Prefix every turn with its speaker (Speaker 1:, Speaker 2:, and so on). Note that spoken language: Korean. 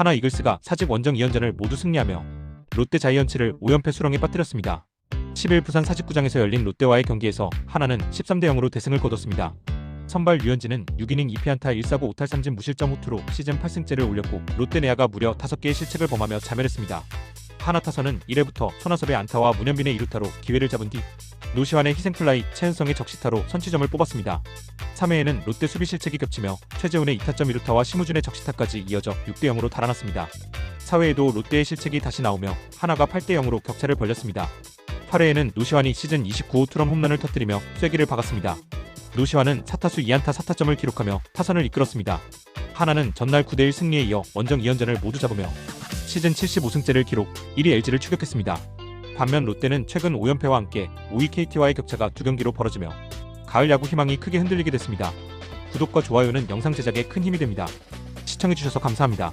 Speaker 1: 하나 이글스가 사직 원정 2연전을 모두 승리하며 롯데 자이언츠를 5연패 수렁에 빠뜨렸습니다. 10일 부산 사직구장에서 열린 롯데와의 경기에서 하나는 13대 0으로 대승을 거뒀습니다. 선발 류현진은 6이닝 2피안타 1사구 5탈 3진 무실점 호투로 시즌 8승째를 올렸고 롯데 내야가 무려 5개의 실책을 범하며 자멸했습니다. 하나 타선은 1회부터 손아섭의 안타와 문현빈의 2루타로 기회를 잡은 뒤 노시환의 희생플라이, 최은성의 적시타로 선취점을 뽑았습니다. 3회에는 롯데 수비 실책이 겹치며 최재훈의 2타점 1루타와 심우준의 적시타까지 이어져 6대 0으로 달아났습니다. 4회에도 롯데의 실책이 다시 나오며 하나가 8대 0으로 격차를 벌렸습니다. 8회에는 노시환이 시즌 29호 투런 홈런을 터뜨리며 쐐기를 박았습니다. 노시환은 4타수 2안타 4타점을 기록하며 타선을 이끌었습니다. 하나는 전날 9대1 승리에 이어 원정 2연전을 모두 잡으며 시즌 75승째를 기록 1위 LG를 추격했습니다. 반면 롯데는 최근 5연패와 함께 5위 KT와의 격차가 두 경기로 벌어지며 가을 야구 희망이 크게 흔들리게 됐습니다. 구독과 좋아요는 영상 제작에 큰 힘이 됩니다. 시청해주셔서 감사합니다.